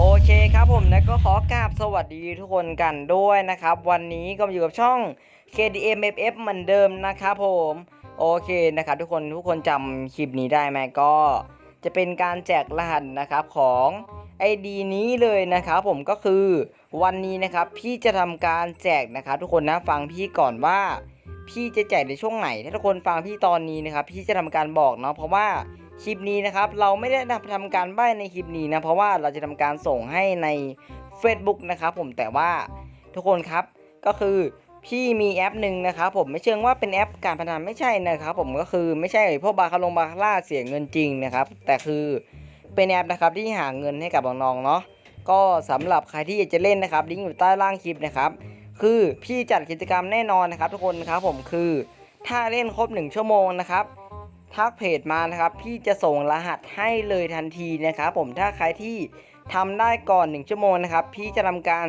โอเคครับผมนะก็ขอกราบสวัสดีทุกคนกันด้วยนะครับ วันนี้ก็อยู่กับช่อง KDMFF เหมือนเดิมนะครับผมโอเคนะครับทุกคนทุกคนจำคลิปนี้ได้ไหมก็ จะเป็นการแจกรหัสนะครับของ ID นี้เลยนะครับผมก็คือวันนี้นะครับพี่จะทำการแจกนะครับทุกคนนะฟังพี่ก่อนว่า พี่จะแจกในช่วงไหนถ้าทุกคนฟังพี่ตอนนี้นะครับพี่จะทำการบอกเนาะเพราะว่า คลิปนี้นะครับเราไม่ได้ทำการใบ้ในคลิปนี้นะเพราะว่าเราจะทำการส่งให้ใน Facebook นะครับผมแต่ว่าทุกคนครับก็คือพี่มีแอปหนึ่งนะครับผมไม่เชิงว่าเป็นแอปการพนันไม่ใช่นะครับผมก็คือไม่ใช่พวกบาคาลงบาคาร่าเสียเงินจริงนะครับแต่คือเป็นแอปนะครับที่หาเงินให้กับน้องๆเนาะก็สำหรับใครที่อยากจะเล่นนะครับลิงก์อยู่ใต้ล่างคลิปนะครับคือพี่จัดกิจกรรมแน่นอนนะครับทุกคนครับผมคือถ้าเล่นครบ 1 ชั่วโมงนะครับ ทักเพจมานะครับ พี่จะส่งรหัสให้เลยทันทีนะครับผมถ้าใครที่ทำได้ก่อน 1 ชั่วโมงนะครับ พี่จะทำการ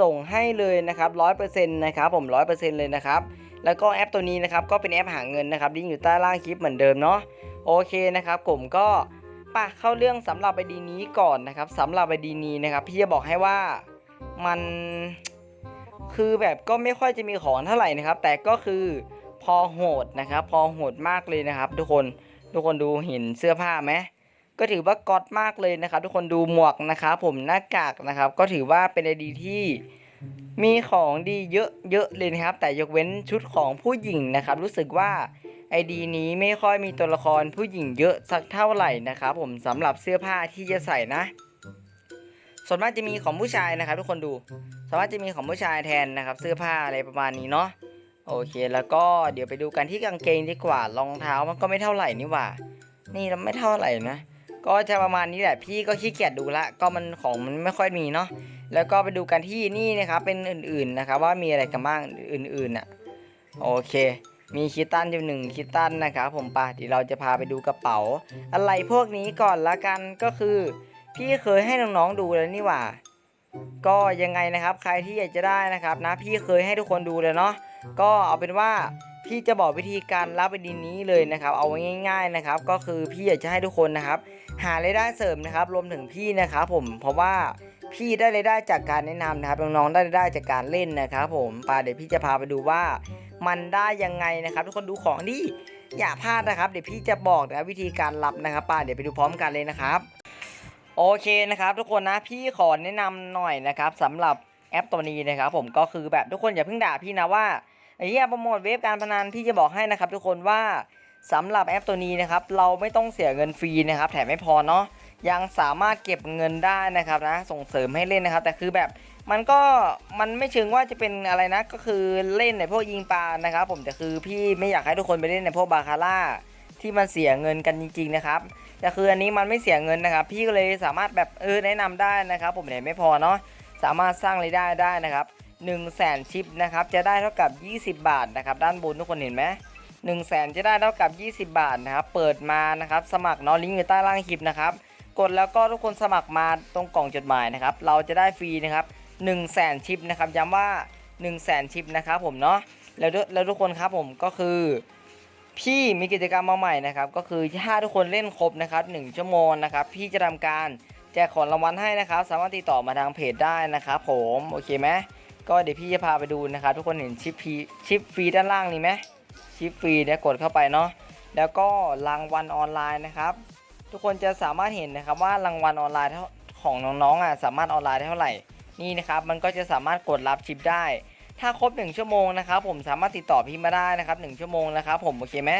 ส่งให้เลยนะครับร้อยเปอร์เซ็นต์นะครับผมร้อยเปอร์เซ็นต์เลยนะครับ แล้วก็แอปตัวนี้นะครับก็เป็นแอปหาเงินนะครับลิงก์อยู่ใต้ล่างคลิปเหมือนเดิมเนาะโอเคนะครับผมก็ป่ะเข้าเรื่องสำหรับไอดีนี้ก่อนนะครับสำหรับไอดีนี้นะครับ พี่จะบอกให้ว่ามันคือแบบก็ไม่ค่อยจะมีของเท่าไหร่นะครับ แต่ก็คือ พอโหดนะครับ พอโหดมากเลยนะครับ ทุกคนทุกคนดูเห็นเสื้อผ้าไหมก็ถือว่าก๊อตมากเลยนะครับ ทุกคนดูหมวกนะครับผมหน้ากากนะครับ ก็ถือว่าเป็นไอดีที่มีของดีเยอะเยอะเลยนะครับ แต่ยกเว้นชุดของผู้หญิงนะครับ รู้สึกว่าไอดีนี้ไม่ค่อยมีตัวละครผู้หญิงเยอะสักเท่าไหร่นะครับ ผมสำหรับเสื้อผ้าที่จะใส่นะ ส่วนมากจะมีของผู้ชายนะครับ ทุกคนดูสามารถจะมีของผู้ชายแทนนะครับ เสื้อผ้าอะไรประมาณนี้เนาะ โอเคแล้วก็เดี๋ยวไปดูกันที่กางเกงดีกว่ารองเท้ามันก็ไม่เท่าไหร่นี่หว่า นี่มันไม่เท่าไหร่นะ ก็จะประมาณนี้แหละพี่ก็ขี้เกียจดูละ ก็มันของมันไม่ค่อยมีเนาะแล้วก็ไปดูกันที่นี่นะครับเป็นอื่นๆนะครับว่ามีอะไรกันบ้างอื่นๆอะโอเค มีคิตันอยู่หนึ่งคิตตันนะครับผมปะเดี๋ยวเราจะพาไปดูกระเป๋า อะไรพวกนี้ก่อนละกันก็คือ พี่เคยให้น้องๆดูแล้วนี่หว่า ก็ยังไงนะครับ ใครที่อยากจะได้นะครับนะ พี่เคยให้ทุกคนดูเลยเนาะ ก็เอาเป็นว่าพี่จะบอกวิธีการรับไปดีนี้เลยนะครับ เอาไว้ง่าย ๆนะครับ ก็คือพี่อยากจะให้ทุกคนนะครับ หารายได้เสริมนะครับ รวมถึงพี่นะครับผมเพราะว่าพี่ได้รายได้จากการแนะนำนะครับน้องๆได้รายได้จากการเล่นนะครับ ผมปาเดี๋ยวพี่จะพาไปดูว่า มันได้ยังไงนะครับ ทุกคนดูของดีอย่าพลาดนะครับ เดี๋ยวพี่จะบอกนะวิธีการรับนะครับปาเดี๋ยวไปดูพร้อมกันเลยนะครับโอเคนะครับ ทุกคนนะพี่ขอแนะนำหน่อยนะครับสำหรับ แอปตัวนี้นะครับผมก็คือแบบทุกคนอย่าเพิ่งด่าพี่นะว่าไอ้เหี้ยโปรโมทเว็บการพนันพี่จะบอกให้นะครับทุกคนว่าสำหรับแอปตัวนี้นะครับเราไม่ต้องเสียเงินฟรีนะครับแถมไม่พอเนาะยังสามารถเก็บเงินได้นะครับนะส่งเสริมให้เล่นนะครับ แต่คือแบบมันก็มันไม่เชิงว่าจะเป็นอะไรนะก็คือเล่นในพวกยิงปลานะครับ ผมแต่คือพี่ไม่อยากให้ทุกคนไปเล่นในพวกบาคาร่าที่มันเสียเงินกันจริง ๆ นะครับแต่คืออันนี้มันไม่เสียเงินนะครับ พี่ก็เลยสามารถแบบเออแนะนำได้นะครับ ผมเนี่ยไม่พอเนาะ สามารถสร้างรายได้ได้นะครับ1 0 0 0 0แสนชิปนะครับจะได้เท่ากับ 20 บาทนะครับด้านบนทุกคนเห็นไหม1 0 0 0 0แสนจะได้เท่ากับ 20 บาทนะครับเปิดมานะครับสมัครนาะลิงก์อยู่ใต้ล่างคลิปนะครับกดแล้วก็ทุกคนสมัครมาตรงกล่องจดหมายนะครับเราจะได้ฟรีนะครับ1 0 0 0 0แสนชิปนะครับย้ำว่า 1 0 0 0 0แสนชิปนะครับผมเนาะแล้วทุกแล้วทุกคนครับผมก็คือ พี่มีกิจกรรมมาใหม่นะครับก็คือถ้าทุกคนเล่นครบนะครับ1ชั่วโมงนะครับพี่จะทำการ แจกของรางวัลให้นะครับ สามารถติดต่อมาทางเพจได้นะครับผมโอเคไหมก็เดี๋ยวพี่จะพาไปดูนะครับทุกคนเห็นชิปฟรีชิปฟรีด้านล่างนี้ไหมชิปฟรีเนี่ยกดเข้าไปเนาะแล้วก็รางวัลออนไลน์นะครับ ทุกคนจะสามารถเห็นนะครับว่ารางวัลออนไลน์ของน้องๆอะสามารถออนไลน์ได้เท่าไหร่นี่นะครับมันก็จะสามารถกดรับชิปได้ ถ้าครบ 1 ชั่วโมงนะครับผมสามารถติดต่อพี่มาได้นะครับ1ชั่วโมงนะครับผมโอเคไหม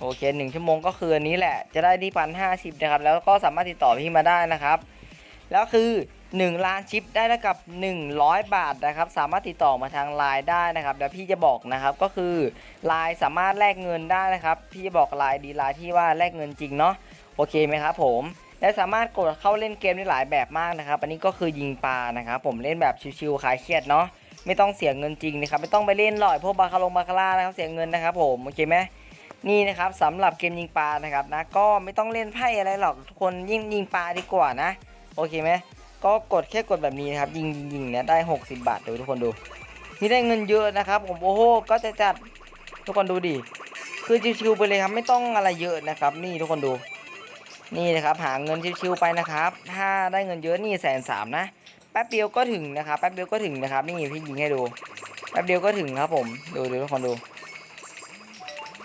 โอเค1ชั่วโมงก็คืออันนี้แหละจะได้ที่พันห้าสิบนะครับ แล้วก็สามารถติดต่อพี่มาได้นะครับ แล้วคือ1ล้านชิปได้เท่ากับ 100 บาทนะครับ สามารถติดต่อมาทางไลน์ได้นะครับเดี๋ยวพี่จะบอกนะครับก็คือไลน์สามารถแลกเงินได้นะครับ พี่จะบอกไลน์ดีไลน์ที่ว่าแลกเงินจริงเนาะโอเคไหมครับผมและสามารถกดเข้าเล่นเกมได้หลายแบบมากนะครับ อันนี้ก็คือยิงปลานะครับ ผมเล่นแบบชิวๆคลายเครียดเนาะไม่ต้องเสียเงินจริงนะครับไม่ต้องไปเล่นหล่อยพวกบาคาลงบาคาร่านะครับเสียเงินนะครับผมโอเคไหม นี่นะครับสำหรับเกมยิงปลานะครับนะก็ไม่ต้องเล่นไพ่อะไรหรอกทุกคนยิงยิงปลาดีกว่านะ โอเคไหมก็กดแค่กดแบบนี้นะครับ ยิงยิงยิงเนี่ยได้ 60 บาทดี๋ยวทุกคนดู นี่ได้เงินเยอะนะครับ ผมโอ้โหก็จะจัดทุกคนดูดิคือชิวๆไปเลยครับไม่ต้องอะไรเยอะนะครับ นี่ทุกคนดูนี่นะครับหาเงินชิวๆไปนะครับ ถ้าได้เงินเยอะนี่แสนสามนะแป๊บเดียวก็ถึงนะครับแป๊บเดียวก็ถึงนะครับนี่พี่ยิงให้ดูแป๊บเดียวก็ถึงครับผมดูดูทุกคนดู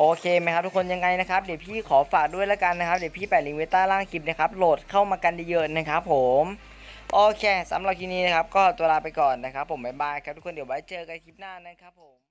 โอเคไหมครับทุกคนยังไงนะครับเดี๋ยวพี่ขอฝากด้วยแล้วกันนะครับเดี๋ยวพี่แปะลิงก์ไว้ใต้ล่างคลิปนะครับโหลดเข้ามากันเยอะๆนะครับผมโอเคสำหรับคลิปนี้นะครับก็ตัวลาไปก่อนนะครับผมบ๊ายบายครับทุกคนเดี๋ยวไว้เจอกันคลิปหน้านะครับผม